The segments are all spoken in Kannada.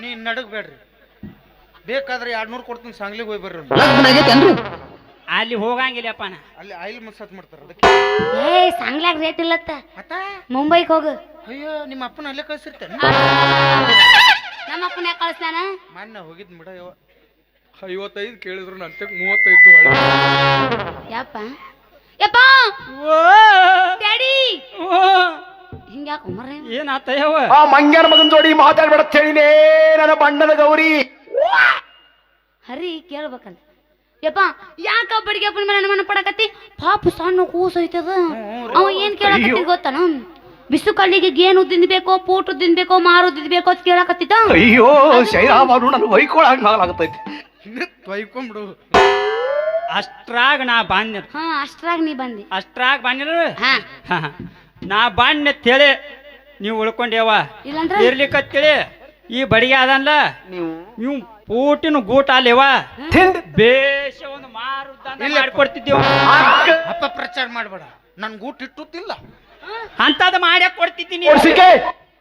ನೀ ನಡಗಬೇಡ್ರಿ. ಬೇಕಾದ್ರೆ ಎರಡ್ ನೂರು ಕೊಡ್ತೀನಿ ಸಾಂಗ್ಲಿಗೆ ಹೋಗಿ ಬರ್ರಿ. ಅಲ್ಲಿ ಹೋಗಂಗಿಲ್ಲಪ್ಪ ನಾ. ಅಲ್ಲಿ ಆಯಿಲ್ ಮಸಾಜ್ ಮಾಡ್ತಾರೆ ಅದಕ್ಕೆ. ಏ ಸಾಂಗ್ಲಾಗ ರೇಟ್ ಇಲ್ಲತ್ತ. ಮತ್ತ? ಮುಂಬೈಗೆ ಹೋಗು. ಅಯ್ಯೋ ನಿಮ್ಮ ಅಪ್ಪನ ಅಲ್ಲೇ ಕಳ್ಸಿರ್ತೇನೆ. ನಮ್ಮ ಅಪ್ಪನ ಯಾಕೆ ಕಳಿಸ್ತಾನ? ಮೊನ್ನೆ ಹೋಗಿದ್ ಬಿಡ ಯವ್ವ. ಐವತ್ತೈದು ಕೇಳಿದ್ರು ನಂತೆ ಮೂವತ್ತೈದು ಯಪ್ಪ. ಯಪ್ಪ! ಮರ್ರೆ ಏನಾತಯ್ಯವ ಆ ಮಂಗ್ಯನ ಮಗನ್ ಜೋಡಿ ಮಾತಾಡ್ಬೇಡ ಹೇಳಿನೇ ನನ್ನ ಬಣ್ಣದ ಗೌರಿ. ಹರಿ ಕೇಳ್ಬೇಕಲ್ಲ ಯಪ್ಪ ಯಾಕ ಬಡಿಗೆ ಅಪ್ಪನ ಮೇಲೆ ಅನುಮಾನ ಪಡಕತ್ತಿ? ಪಾಪ ಸಣ್ಣ ಕೂಸ ಐತದ ಅವ ಏನ್ ಕೇಳಕತ್ತಿ ಗೊತ್ತಾನ ಬಿಸು ಕಲ್ಲಿಗೆ ಗೇನು ತಿನ್ಬೇಕೋ ಪೂಟು ತಿನ್ಬೇಕೋ ಮಾರು ತಿನ್ಬೇಕೋ ಅಂತ ಕೇಳಕತ್ತಿದ್ದ? ಅಯ್ಯೋ ಶೈರಾಮನು ನನ್ನ ಹೊಯ್ಕೊಳಂಗ್ ಆಗ್ಲಾಗತೈತಿ ತೊಯ್ಕೊಂಬಿಡು. ಅಷ್ಟ್ರಾಗ ನಾ ಬಾಂದ್ಯ ಹಾ ಅಷ್ಟ್ರಾಗ ನೀ ಬಂದಿ. ಅಷ್ಟ್ರಾಗ ಬಾಂದ್ಯ ಹಾ. ನಾ ಬಾಣ್ಣ ತಿಳಿ ನೀವು ಉಳ್ಕೊಂಡೇವ. ಇಲ್ಲಂದ್ರ ಇರ್ಲಿಕ್ಕತ್ತೇಳಿ ಈ ಬಡಿಗೆ ಅದನ್ಲ ನೀವು ನೀವು ಪೂಟಿನ ಗೂಟ ಅಲ್ಲೇವ? ತಿಂಡಿ ಬೇಷ ಒಂದು ಮಾರು ದಂಧೆ ಮಾಡ್ಕೊಡ್ತಿದ್ದೀವ. ಅಪ್ಪ ಪ್ರಚಾರ ಮಾಡಬೇಡ. ನನ್ ಗೂಟ್ ಇಟ್ಟುತ್ತಿಲ್ಲ. ಅಂತದ ಮಾಡ್ಯಾಕ ಕೊಡ್ತಿದ್ದೀನಿ. ಓಡ್ಸಿಕೆ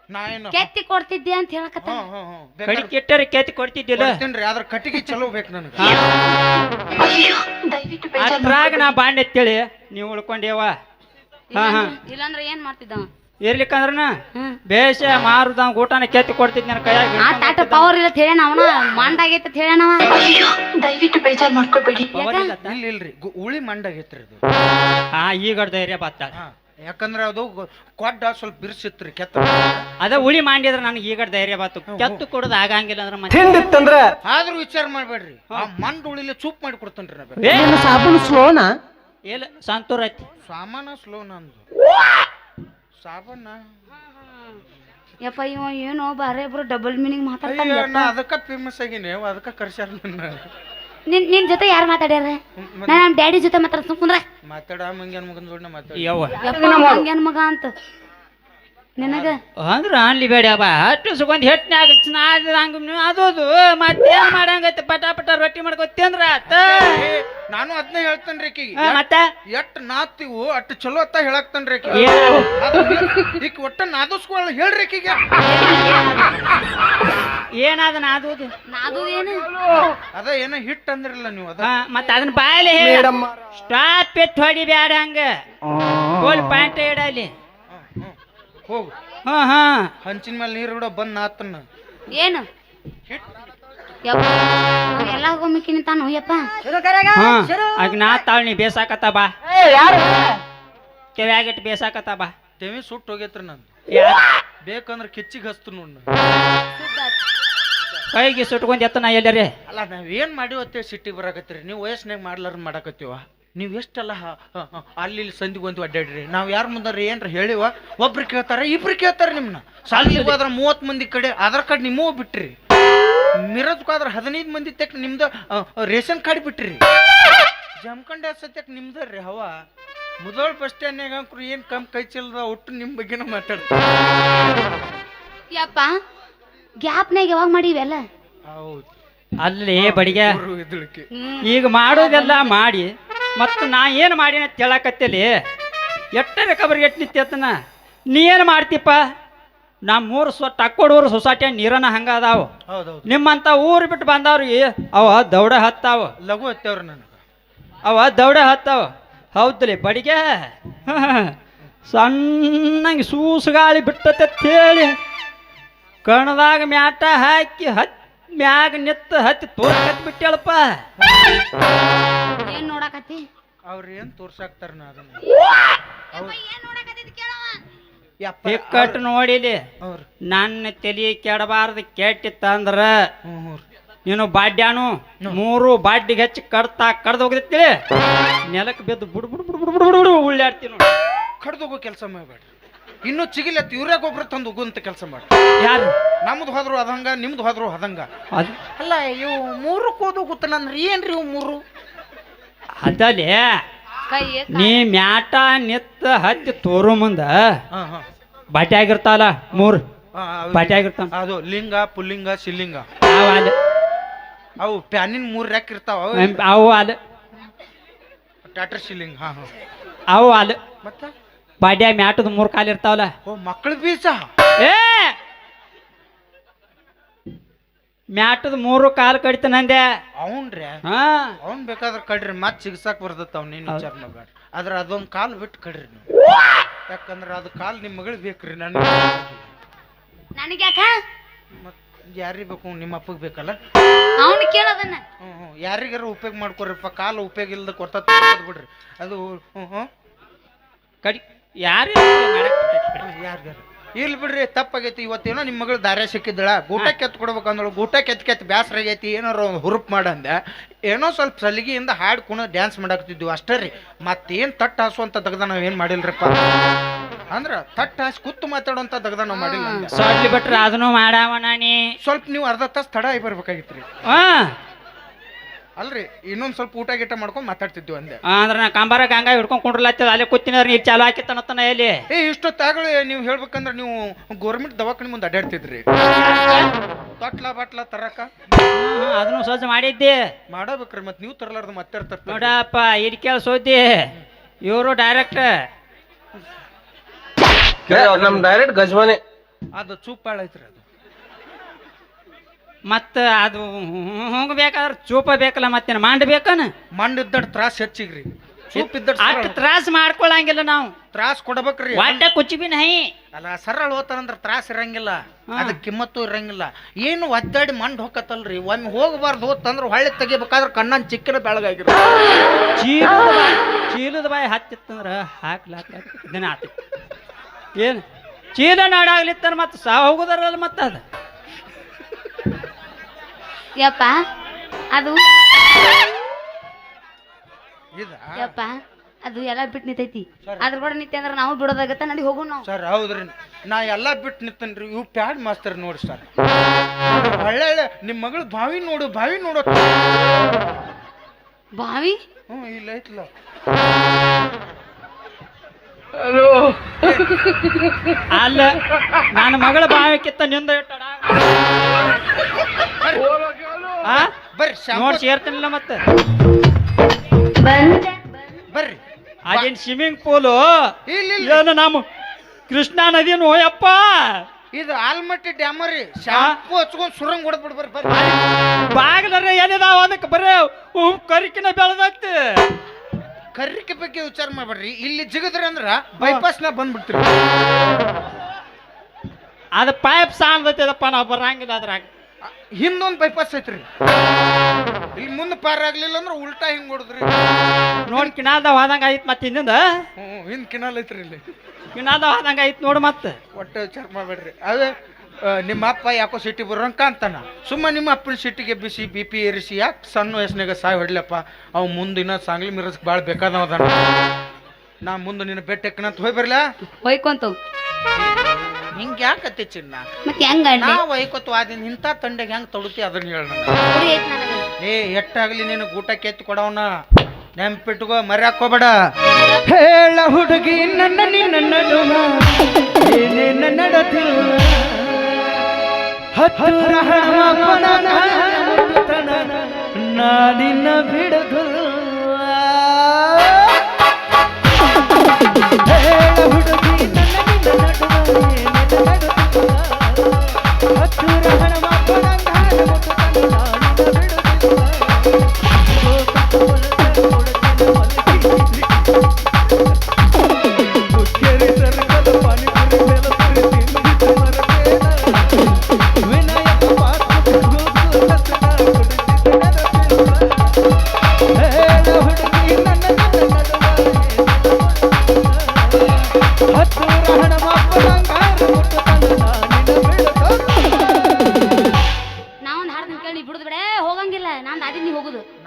ನಾ ಏನು ಕೆತ್ತಿ ಕೊಡ್ತಿದ್ದೆ ಅಂತ ಹೇಳಕತ್ತ ಹ್ಮ್ ಹ್ಮ್ ಹ್ಮ್. ಕಡಿ ಕೆಟ್ಟರೆ ಕೆತ್ತಿ ಕೊಡ್ತಿದ್ದಿಲ್ಲ. ಕೊಡ್ತೀನ್ರಿ ಅದ್ರ ಕಟ್ಟಿಗೆ ಚಲೋ ಬೇಕು ನನಗೆ. ಅದ್ರಾಗ ನಾ ಬಾಂಡ್ ತಿಳಿ ನೀವು ಉಳ್ಕೊಂಡೇವ. ಹಾ ಹಾ. ಇಲ್ಲಂದ್ರ ಏನ್ ಮಾಡ್ತಿದ್ದ ಅವ? ಇರ್ಲಿಕ್ಕಂದ್ರನ ಬೇಷ ಮಾರುದ ಊಟನ ಕೆತ್ತಿ ಕೊಡ್ತಿದ್ ನನ್ನ ಕೈಯಾಗ ಆ ಟಾಟ ಪವರ್ ಇಲ್ಲ ಅಂತ ಹೇಳ ಅವನ. ಮಂಡಾಗೈತೆ ಅಂತ ಹೇಳನವ ದಯವಿಟ್ಟು ಬೇಜಾರ್ ಮಾಡ್ಕೋಬೇಡಿ. ಇಲ್ಲ ಇಲ್ಲ ಇಲ್ರಿ ಗು- ಉಳಿ ಮಂಡಾಗೈತ್ರಿ ಅದು ಹಾ ಈಗ ಧೈರ್ಯ ಬತ್ತ ಯಾಕಂದ್ರೆ ಅದು ಗೊ- ಕೊಡ್ಡ ಸ್ವಲ್ಪ ಬಿರ್ಸಿತ್ರಿ ಕೆತ್ತ. ಅದ ಉಳಿ ಮಾಡಿದ್ರ ನನಗೆ ಈಗ ಧೈರ್ಯ ಬತ್ತು ಕೆತ್ತು ಕೊಡೋದು ಆಗಂಗಿಲ್ಲ ಅಂದ್ರೆ ಮತ್ತೆ ಆದ್ರೂ ವಿಚಾರ ಮಾಡ್ಬೇಡ್ರಿ. ಆ ಮಂಡ್ ಉಳಿಲಿ ಚೂಪ್ ಮಾಡಿ ಕೊಡ್ತೇನ್ರಿ ನಾ ಸಾಬೂನು ಸ್ಲೋನಾ ಇಲ್ಲ ಸಂತೂರ್ ಐತಿ? ಸಾಮಾನ ಸ್ಲೋ ನಂದು. ಸಾಬಣ್ಣ. ಯಪ್ಪ ಇವ ಏನೋ ಬಾರೆ ಇಬ್ರು ಡಬಲ್ ಮೀನಿಂಗ್ ಮಾತಾಡ್ತಾನೆ ಅದಕ್ಕ ಫೇಮಸ್ ಆಗಿನಿ ಅದಕ್ಕ ಕರ್ಸ್ಯಾರ ನನ್ನ. ನಿನ್ ನಿನ್ ಜೊತೆ ಯಾರು ಮಾತಾಡ್ಯಾರ? ನಾ ನಮ್ಮ ಡ್ಯಾಡಿ ಜೊತೆ ಮಾತಾಡ್ತ ಕುಂದ್ರ. ಮಾತಾಡ ಮಂಗ್ಯಾನ ಮಗನ ಜೋಡಿನ ಮಾತಾಡ. ಯವ್ವ. ಯಪ್ಪ ಮಗ ಅಂತ. ನಿನಗ? ಅಂದ್ರ ಅನ್ಲಿ ಬೇಡ ಬಾ. ಅಷ್ಟು ಸುಗಂಧ ಹೆಟ್ಟಿನಾಗ ಹಂಗ ಅದು ಅದು. ಮತ್ತೇನ್ ಮಾಡಂಗೈತೆ? ಪಟ ಪಟ ರೊಟ್ಟಿ ಮಾಡ್ಕೊತಿ ಅಂದ್ರ ಆತ. ನಾನು ಅದನ್ನ ಹೇಳ್ತೇನ್ರಿ ಆಕಿಗೆ ಆ, ಮತ್ತ? ಎಟ್ ನಾತಿವು ಅಟ್ ಚಲೋ ಅತ್ತ ಹೇಳಕ್ತೇನ್ರಿ ಆಕಿ ಏನ್- ಈಗ ಒಟ್ಟ ನಾದಸ್ಕೊಳ ಹೇಳ್ರಿ ಆಕಿಗೆ ಏನಾದ ಅದು ನಾದು ಏನು? ಅದ ಏನ ಹಿಟ್ ಅಂದ್ರಲ್ಲ ನೀವು ಅದ. ಮತ್ತ ಅದನ್ನ ಬಾಯಲ್ಲಿ ಹೇಳ. ಸ್ಟಾಪ್ ಇಟ್ಟು ಹೊಡಿ ಬ್ಯಾಡ ಹಂಗ. ಗೋಲ್ ಪ್ಯಾಂಟ್ ಇಡಲಿ. ಹೋಗು. ಹಾ ಹಾ. ಹಂಚಿನ ಮೇಲೆ ನೀರು ಬಿಡೋ ಬಂದ್ ನಾತನ್ನ ಏನು? ಯಪ್ಪ ಎಲ್ಲ ಹೋಗಮಿಕ್ಕಿ ನಿಂತಾನು ಯಪ್ಪ. ಹಾ ಆಗ ನಾ ತಾಳ್ ನೀ ಬೇಸಾಕತ್ತ ಬಾ. ಕೆವ್ಯಾಗಿಟ್ಟು ಬೇಸಾಕತ್ತ ಬಾ. ತೆವಿ ಸುಟ್ಟು ಹೋಗೈತ್ರಿ ನಾನು ಬೇಕಂದ್ರೆ ಬೇಕಂದ್ರ ಕಿಚ್ಚಿಗೆ ಹಸ್ತು ನೋಡ್ ಕೈಗೆ ಸುಟ್ಕೊಂಡ್ ಎತ್ತ ನಾ ಎಲ್ಲರೇ? ಅಲ್ಲ ನಾವ್ ಏನ್ ಮಾಡಿವತ್ತೇ ಸಿಟ್ಟಿಗೆ ಬರಾಕತ್ತೀರಿ? ನೀವು ವಯಸ್ಸಿನಾಗ ಮಾಡ್ಲಾರ ಮಾಡಾಕತ್ತೀವ? ನೀವು ಎಷ್ಟೆಲ್ಲ ಅಲ್ಲಿ ಇಲ್ಲಿ ಸಂದಿಗೆ ಒಂದು ಅಡ್ಡಾಡ್ರಿ? ನಾವು ಯಾರು ಮುಂದಾರ ಏನ್ರ ಹೇಳಿವ? ಒಬ್ರು ಕೇಳ್ತಾರೆ ಇಬ್ರು ಕೇಳ್ತಾರೆ ನಿಮ್ನ. ಸಾಲಿಗೆ ಹೋದ್ರೆ ಮೂವತ್ತು ಮಂದಿ ಕಡೆ ಆಧಾರ್ ಕಾರ್ಡ್ ನಿಮ್ಮೂ ಬಿಟ್ರಿ. ಮಿರಜ್ಗಾದ್ರ ಹದಿನೈದು ಮಂದಿ ತೆಕ್ ನಿಮ್ದ ರೇಷನ್ ಕಾರ್ಡ್ ಬಿಟ್ರಿ. ಜಮ್ಕಂಡ ಸತ್ಯಕ್ ನಿಮ್ದ ರೀ ಹವ. ಮೊದಲ ಬಸ್ ಸ್ಟ್ಯಾಂಡ್ನಾಗ ಅಂಕ್ರು ಏನ್ ಕಮ್ ಕೈ ಚೆಲ್ಲದ ಒಟ್ಟು ನಿಮ್ ಬಗ್ಗೆನ ಮಾತಾಡ್ತಾರೆ. ಯಪ್ಪ ಗ್ಯಾಪ್ನಾಗ ಯಾವಾಗ ಮಾಡಿವೆಲ್ಲ? ಹೌದು. ಅಲ್ಲಿ ಬಡಿಗೆ. ಈಗ ಮಾಡೋದೆಲ್ಲ ಮಾಡಿ. ಮತ್ತು ನಾ ಏನು ಮಾಡಿನ ಅಂತ ಎಟ್ಟ ಕಬರಿಗೆ ಎಟ್ಟು ನಿತ್ಯತನ ನೀ ಏನು ಮಾಡ್ತೀಪ್ಪ? ನಮ್ಮ ಮೂರು ಸ್ವ ಟಕ್ಕೋಡೂರು ಸೊಸೈಟಿ ನೀರನ್ನ ಹಂಗ ಅದಾವ? ನಿಮ್ಮಂತ ಊರು ಬಿಟ್ಟು ಬಂದವ್ರಿಗೆ ಅವ ದೌಡ ಹತ್ತಾವ. ಲಘು ಹತ್ತವ್ರ ನನಗೆ. ಅವ ದೌಡ ಹತ್ತಾವ. ಹೌದಲಿ ಬಡಿಗೆ? ಸಣ್ಣಂಗೆ ಸೂಸುಗಾಳಿ ಬಿಟ್ಟತೆ ಹೇಳಿ ಕಣದಾಗ ಮ್ಯಾಟ ಹಾಕಿ ಹತ್ ಮ್ಯಾಗ ನಿತ್ತ ಹತ್ತಿ ತೋರ್ಕತ್ ಬಿಟ್ಟೇಳಪ್ಪ. ಏನ್ ನೋಡಕತ್ತಿ? ಅವ್ರ ಏನ್ ತೋರ್ಸಾಕ್ತಾರ ನಾ ಅದನ್ನ? ಏನ್ ನೋಡಕತ್ತಿದ್ ಕೇಳವ ಯಪ್ಪ ಇಕ್ಕಟ್ಟು ನೋಡಿಲಿ. ಅವ್ರ ನನ್ನ ತಲೆ ಕೆಡಬಾರ್ದು ಕೆಟ್ಟಿತ್ತಂದ್ರ ಹ್ಞೂ ಹ್ಞೂ ರೀ. ನೀನು ಬಾಡ್ಯಾನು. ಮೂರು ಬಾಡ್ಡಿಗೆ ಹಚ್ಚಿ ಕಡ್ತಾ ಕಡ್ದು ಹೋಗಿದ್ತಿ ನೆಲಕ್ಕೆ ಬಿದ್ದು ಬುಡ್ ಬುಡ್ ಬುಡ್ ಬುಡ್ ಬುಡ್ ಬುಡ್ ಉಳ್ಳಾಡ್ತೀನಿ ಕಡ್ದು ಹೋಗೋ ಕೆಲಸ ಮಾಡಬೇಡ್ರಿ. ಇನ್ನೂ ಚಿಗಿಲತ್ತ ಇವ್ರೇ ಗೊಬ್ಬರ ತಂದು ಹೋಗುವಂತ ಕೆಲಸ ಮಾಡಿ ಯಾರು? ನಮ್ದು ಹೋದ್ರು ಅದಂಗ ನಿಮ್ದು ಹೋದ್ರು ಅದಂಗ. ಅದು ಅಲ್ಲ ಇವು ಮೂರು ಕೂದು ಗೊತ್ತನಂದ್ರೆ ಏನ್ರಿ ಇವು ಮೂರು? ಅದಲ್ಲೇ ಕೈ ನೀ ಮ್ಯಾಟ ನಿತ್ತ ಹತ್ತಿ ತೋರು ಮುಂದ. ಹಾ ಹಾ. ಬಾಟಿ ಆಗಿರ್ತಾವಲ್ಲ ಮೂರು. ಹಾ, ಅವು- ಬಾಟಿ ಆಗಿರ್ತಾವ. ಅದು ಲಿಂಗ ಪುಲ್ಲಿಂಗ ಶಿಲ್ಲಿಂಗ. ಅವು ಪ್ಯಾನಿನ್ ಅವು ಪ್ಯಾನಿನ ಮೂರ್ ರ್ಯಾಕ್ ಇರ್ತಾವ. ಅವು ಅವು ಅಲ್ಲ ಟ್ಯಾಟರ್ ಶಿಲ್ಲಿಂಗ್ ಹಾ ಹಾ. ಅವು ಅಲ್ಲ ಮತ್ತೆ? ಬಾಟ್ಯಾಗ ಮ್ಯಾಟದ ಮೂರು ಕಾಲು ಇರ್ತಾವಲ್ಲ. ಓ ಮಕ್ಕಳ ಬೀಜ? ಏ! ಮ್ಯಾಟದ ಮೂರು ಕಾಲು ಕಡಿತಾನಂದೆ ಅವನ್ರಿ? ಹಾ. ಅವ್ನ್ ಬೇಕಾದ್ರೆ ಕಡ್ರಿ ಮತ್ ಸಿಗ್ಸಾಕ್ ಬರ್ತೈತ ಅವ್ನ ನೀನ್ ವಿಚಾರ ಮಾಡ್ಬೇಡ ಆದ್ರ ಅದೊಂದ್ ಕಾಲ್ ಬಿಟ್ಟು ಕಡ್ರಿ ನೀವು. ಯಾಕಂದ್ರ ಅದು ಕಾಲ್ ನಿಮ್ ಮಗಳಿಗೆ ಬೇಕ್ರಿ ನನಗೆ. ನನಗೆ ಯಾಕ? ಮತ್ ಯಾರಿಗ್ ಬೇಕು ನಿಮ್ಮ ಅಪ್ಪಗೆ ಬೇಕಲ್ಲ? ಅವನು ಕೇಳೋದನ್ನ. ಹ್ಮ್ ಹ್ಮ್. ಯಾರಿಗಾರ ಉಪಯೋಗ ಮಾಡ್ಕೊರಿಪ್ಪ ಕಾಲು ಉಪಯೋಗ ಇಲ್ದ ಕೊಡ್ತಾ ಬಿಡ್ರಿ. ಅದು ಹ್ಮ್ ಹ್ಮ್. ಕಡಿ ಯಾರು ಯಾರ್ಗಾರ? ಇಲ್ ಬಿಡ್ರಿ ತಪ್ಪಾಗೈತಿ. ಇವತ್ತೇನೋ ನಿಮ್ಮ ಮಗಳು ಧಾರ್ಯ ಸಿಕ್ಕಿದ್ದಳ. ಗೂಟ ಕೆತ್ ಕೊಡ್ಬೇಕು ಅಂದಳು. ಗೂಟ ಕೆತ್ ಕೆತ್ ಬ್ಯಾಸರ ಆಗೈತಿ ಏನಾರು ಒಂದು ಹುರುಪ್ ಮಾಡಂದೆ ಏನೋ ಸ್ವಲ್ಪ ಸಲಿಗೆಯಿಂದ ಹಾಡ್ ಕುಣ ಡ್ಯಾನ್ಸ್ ಮಾಡಾಕ್ತಿದ್ವಿ ಅಷ್ಟೇ ರೀ. ಮತ್ತೇನು ತಟ್ಟು ಹಾಸುವಂತ ತೆಗ್ದ ನಾವ್ ಏನ್ ಮಾಡಿಲ್ರಪ್ಪ? ಅಂದ್ರ ತಟ್ಟ ಹಾಸಿ ಕುತ್ತು ಮಾತಾಡುವಂತ ತೆಗ್ದ ನಾವು ಮಾಡಿಲ್ಲ ಬಿಟ್ರೆ ಅದನ್ನು ಮಾಡಾವ ನಾನಿ ಸ್ವಲ್ಪ ನೀವು ಅರ್ಧ ತಾಸು ತಡ ಆಗಿ ಬರ್ಬೇಕಾಗಿತ್ರಿ. ಹಾ. ಅಲ್ರಿ ಇನ್ನೊಂದ್ ಸ್ವಲ್ಪ ಊಟ ಗೀಟ ಮಾಡ್ಕೊಂಡ್ ಮಾತಾಡ್ತಿದ್ವಿ ಅಂದೆ. ಅಂದ್ರೆ ನಾ ಕಾಂಬಾರ ಗಂಗಾ ಹಿಡ್ಕೊಂಡು ಕುಂಡ್ರಲತ್ತದ ಅಲ್ಲೇ ಕೂತಿನವ್ರು ನೀರು ಚಾಲು ಹಾಕಿತ್ತನತ್ತನ ಎಲ್ಲಿ? ಏ ತಾಗಳು ನೀವು ಹೇಳ್ಬೇಕಂದ್ರೆ ನೀವು ಗೌರ್ಮೆಂಟ್ ದವಾಖಾನೆ ಮುಂದೆ ಅಡ್ಡಾಡ್ತಿದ್ರಿ ತೊಟ್ಲ ಬಾಟ್ಲ ತರಕ? ಹ್ಮ್, ಅದನ್ನು ಸ್ವಚ್ಛ ಮಾಡಿದ್ದೆ. ಮಾಡಬೇಕ್ರಿ ಮತ್ತೆ ನೀವು ತರಲಾರ್ದ ಮತ್ತೆ ತರ್ತಾರೆ ನೋಡಪ್ಪ ಇಲ್ಲಿ ಕೇಳ ಸೋದಿ ಇವರು ಡೈರೆಕ್ಟ್ ನಮ್ ಡೈರೆಕ್ಟ್ ಗಜ್ಮನೆ ಅದು ಚೂಪಾಳ ಐತ್ರಿ ಅದು. ಮತ್ತು ಅದು ಹೋಗ್ಬೇಕಾದ್ರೆ ಚೂಪ ಬೇಕಲ್ಲ ಮತ್ತೇನು ಮಂಡ್ ಬೇಕನ ಮಣ್ಣು ಇದ್ದಡ್ ತ್ರಾಸ್ ಹೆಚ್ಚಿಗ್ರಿ. ಚೂಪ್ ಇದ್ದಡ್ ಅಷ್ಟು ತ್ರಾಸ ಮಾಡ್ಕೊಳಂಗಿಲ್ಲ ನಾವು. ತ್ರಾಸ ಕೊಡ್ಬೇಕ್ರಿ. ವಾಟ ಕುಚ್ಚಿ ಹೈ. ನೈ ಅಲ್ಲ ಸರಳ ಹೋತಾರಂದ್ರ ತ್ರಾಸ ಇರಂಗಿಲ್ಲ. ಅದಕ್ಕೆ ಕಿಮ್ಮತ್ತು ಇರಂಗಿಲ್ಲ. ಏನು ಒದ್ದಾಡಿ ಮಂಡ್ ಹೋಗತ್ತಲ್ರಿ ಒಮ್ಮೆ ಹೋಗಬಾರ್ದು ಹೋತಂದ್ರ ಹೊಳ್ಳಿ ತೆಗಿಬೇಕಾದ್ರೆ ಕಣ್ಣನ್ ಚಿಕ್ಕನ ಬೆಳಗಾಗಿರ. ಚೀಲದ ಬಾಯಿ ಚೀಲದ ಬಾಯಿ ಹತ್ತಿತ್ತಂದ್ರ ಹಾಕ್ಲಾಕ ದಿನ ಆತ. ಏನು? ಚೀಲ ನಾಡಾಗ್ಲಿತ್ತಾರ ಮತ್ತೆ ಸಾ ಹೋಗುದಾರಲ್ಲ ಮತ್ತೆ ಅದು? ಯಪ್ಪ ಅದು ಇದ? ಯಪ್ಪ ಅದು ಎಲ್ಲ ಬಿಟ್ಟು ನಿಂತೈತಿ. ಅದ್ರ ಕೂಡ ನಿಂತೆ ಅಂದ್ರೆ ನಾವು ಬಿಡೋದಾಗತ್ತ ನಡಿ ಹೋಗು ನಾವು. ಸರ್ ಹೌದ್ರಿ. ನಾ ಎಲ್ಲ ಬಿಟ್ಟು ನಿಂತನ್ರಿ ಇವು ಪ್ಯಾಡ್ ಮಾಸ್ತರ್ ನೋಡಿ ಸರ್. ಒಳ್ಳೆ ನಿಮ್ಮ ಮಗಳ ಬಾವಿ ನೋಡು ಬಾವಿ ನೋಡು. ಬಾವಿ? ಹ್ಞೂ ಇಲ್ಲ ಐತ್ಲ. ಅಲ್ಲ ನನ್ನ ಮಗಳ ಬಾವಿಕ್ಕಿತ್ತ ನಿಂದ ಇಟ್ಟಡ. ಆ? ಬರ್ರಿ ನೋಡಿ ಸೇರ್ತೀನಿಲ್ಲ ಮತ್ತೆ. ಬರ್ರಿ. ಅದೇನ್ ಸ್ವಿಮ್ಮಿಂಗ್ ಪೂಲು ಇಲ್ಲ ಇಲ್ಲ ಏನು ನಮ್ಮ ಕೃಷ್ಣಾ ನದಿ ನೋಯಪ್ಪ? ಇದು ಆಲ್ಮಟ್ಟಿ ಡ್ಯಾಮ್ ರೀ. ಶಾಂಪು ಹಚ್ಕೊಂಡು ಸುರಂಗ್ ಹೊಡೆದ್ಬಿಡ್ ಬಿಡ್ಬರ್ರಿ ಬರ್ರಿ. ಬಾಗಿಲರ ಏನಿದಾವ ಅದಕ್ಕೆ ಬರೇ ಕರಿಕಿನ ಬೆಳೆದತ್ತೆ ಕರ್ರಿಕೆ ಬಗ್ಗೆ ವಿಚಾರ ಮಾಡ್ಬೇಡ್ರಿ. ಇಲ್ಲಿ ಜಿಗದ್ರಿ ಅಂದ್ರ ಬೈಪಾಸ್ನ ಬಂದ್ಬಿಡ್ತೀರಿ. ಅದು ಪೈಪ್ ಸಾಂದೈತದಪ್ಪ ನಾವು ಬರಂಗಿಲ್ಲ ಅದ್ರಾಗ. ಹಿಂದೊಂದ್ ಬೈಪಾಸ್ ಐತ್ರಿ. ಇಲ್ಲಿ ಮುಂದೆ ಪಾರ ಆಗ್ಲಿಲ್ಲ ಅಂದ್ರೆ ಉಲ್ಟಾ ಹಿಂಗ್ ಹೊಡೆದ್ರಿ. ನೋಡಿ ಕಿನಾದ ಹೋದಂಗ ಐತ್ ಮತ್ತೆ ಹಿಂದಿಂದ ಹ್ಞೂ ಹಿಂದ್ ಕಿನಾಲ್ ಐತ್ರಿ ಇಲ್ಲಿ. ಕಿನಾದ ಹೋದಂಗ ಐತ್ ನೋಡು ಮತ್ತೆ. ಒಟ್ಟು ಚರ್ಮ ಮಾಡಬೇಡ್ರಿ. ಅದೇ ಆ, ನಿಮ್ಮ ಅಪ್ಪ ಯಾಕೋ ಸಿಟಿ ಬರೋಂಕ ಅಂತಾನ. ಸುಮ್ಮ ನಿಮ್ಮ ಅಪ್ಪನ ಸಿಟಿಗೆ ಬಿಸಿ ಬಿ ಪಿ ಏರಿಸಿ ಯಾಕೆ ಸಣ್ಣ ವಯಸ್ಸಿನಾಗ ಸಾಯ್ ಹೊಡ್ಲಪ್ಪ? ಅವ್ ಮುಂದಿನ ಸಾಂಗ್ಲಿ ಮಿರಸ್ಕ್ ಭಾಳ ಬೇಕಾದವ ಅದಾನ ನಾ ಮುಂದೆ ನಿನ್ನ ಬೆಟ್ಟ ಹೋಯ್ ಬರ್ಲಾ? ಹೊಯ್ಕೊಂತ ಹಿಂಗೆ ಯಾಕತ್ತಿ ಚಿನ್ನ? ಮತ್ತೆ ಹೆಂಗ ನಾ ವೈಕೋತು ಆದಿನ ಇಂಥ ತಂಡೆಗೆ ಹೆಂಗ್ ತೊಡುತ್ತಿ ಅದನ್ನ ಹೇಳ ಏ ಎಟ್ಟಾಗ್ಲಿ ನೀನು ಊಟ ಕೆತ್ತಿ ಕೊಡವನ? ನೆನ್ಪಿಟ್ಕೋ ಮರ್ಯಾಕ್ ಹೋಗ್ಬೇಡ. ಹೇಳ ಹುಡುಗಿ ನನ್ನ ನಿನ್ನ ಏನೇನ ಹತ್ತಿರ ನಾಡಿನ ಬಿಡದು.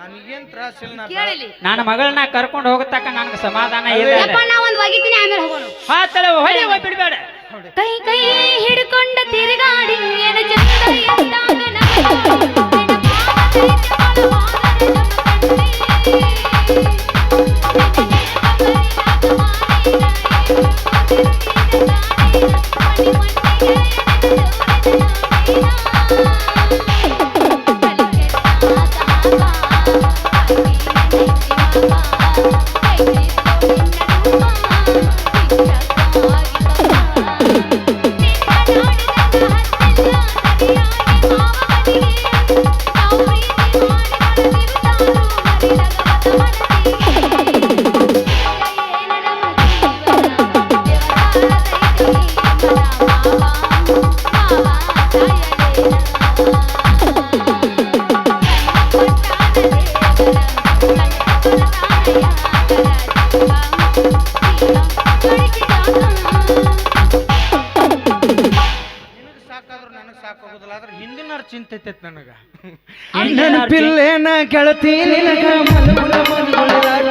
ನನಗೇನ್ ಕೇಳಿಲಿ. ನನ್ನ ಮಗಳನ್ನ ಕರ್ಕೊಂಡು ಹೋಗತಕ್ಕ ನನಗೆ ಸಮಾಧಾನ ಇಲ್ಲ ಯಪ್ಪ ನಾ ಒಂದು ಒಗಿತೀನಿ ಆಮೇಲೆ ಹೋಗೋಣ ಹಾ ತಲೆ ಹೊಡಿ ಹೋಗ್ ಬಿಡ್ಬೇಡ ಕೈ ಕೈ ಹಿಡ್ಕೊಂಡ ತಿರುಗಾಡಿ ಏನ ಚಂದ ಚಿಂತೆ ಐತೈತ್ ನನಗ? ನೆನಪಿಲ್ಲೇನ ಗೆಳತಿ ನಿನಗ ಮಲಗುಲ ಮನಗುಳದಾಗ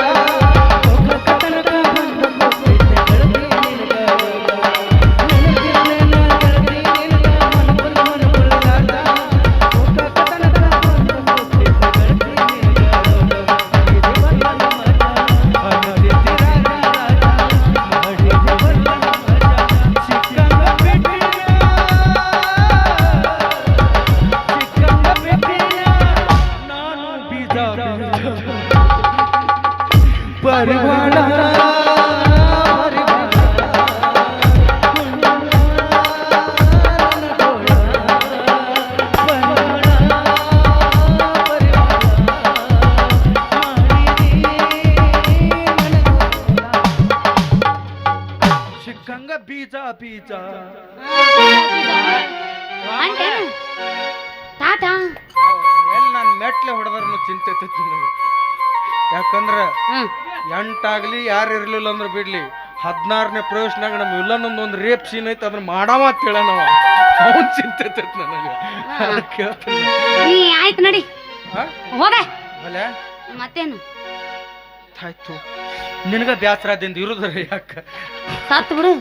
ಬೀಜ ಅಂಟೇನು ಟಾಟಾ ಎಲ್ಲಿ ನಾನು ಮೆಟ್ಲೆ ಹೊಡೆದ್ರೂ ಚಿಂತೆ ಐತೈತಿ ನನಗೆ? ಯಾಕಂದ್ರ ಎಂಟಾಗ್ಲಿ ಯಾರು ಇರ್ಲಿಲ್ಲ ಅಂದ್ರೆ ಬಿಡ್ಲಿ ಹದಿನಾರನೇ ಪ್ರವೇಶನಾಗ ನಮ್ಮ ಇಲ್ಲನೊಂದು ಒಂದು ರೇಪ್ ಸೀನ್ ಐತೆ ಅದನ್ನ ಮಾಡಾವ ಅಂತ ಹೇಳನವ ಅವನ್ ಚಿಂತೆ ನನಗೆ. ಕೇಳ್ತೀನಿ ನೀ ಆಯ್ತು ನಡಿ? ಹೋಗೆ. ಭಲೆ ಮತ್ತೇನು? ಆಯ್ತು. ನಿನಗ ಬ್ಯಾಸರದಿಂದ ಇರುದ್ರ ಯಾಕ? ಸತ್ತು ಬಿಡು.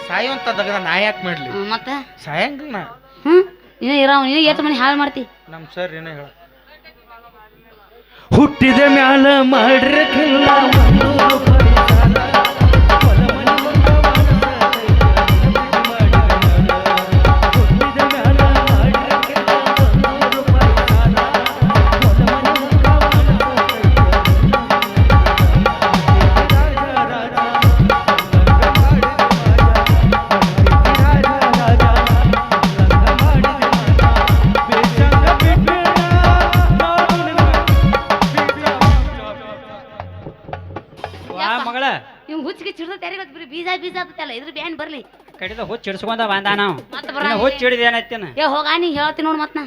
ಸಾಯುವಂತ ದಗದ ನಾ ಯಾಕೆ ಮಾಡ್ಲಿ? ಹ್ಮ್, ಮತ್ತೆ? ಸಾಯಂಗಿಲ್ಲ ನಾ. ಹ್ಮ್ ನೀನು ಇರೋ ನೀನು ಎಷ್ಟು ಮನೆ ಹಾಳು ಮಾಡ್ತಿ. ನಮ್ಮ ಸರ್ ಏನೇ ಹೇಳ. ಹುಟ್ಟಿದ ಮ್ಯಾಲ ಮಾಡ್ರಕ್ಕಿಲ್ಲ ವಾ ಬೀಜ ಆತಲ್ಲ ಇದ್ರ ಬ್ಯಾನ್ ಬರ್ಲಿ. ಕಡಿದ ಹುಚ್ಚ ಹಿಡ್ಸ್ಕೊಂಡ ಬಂದ ನಾವು. ಮತ್ತೆ ಇನ್ನ ಬರಂಗಿಲ್ಲ. ಹುಚ್ಚ ಹಿಡಿದ ಏನೈತೇನ? ಏ ಹೋಗ ನೀ ಹೇಳ್ತೀನಿ ನೋಡು ಮತ್ ನಾ.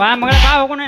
ವಾ ಮಗಳ ಬಾ ಹೋಗೋಣ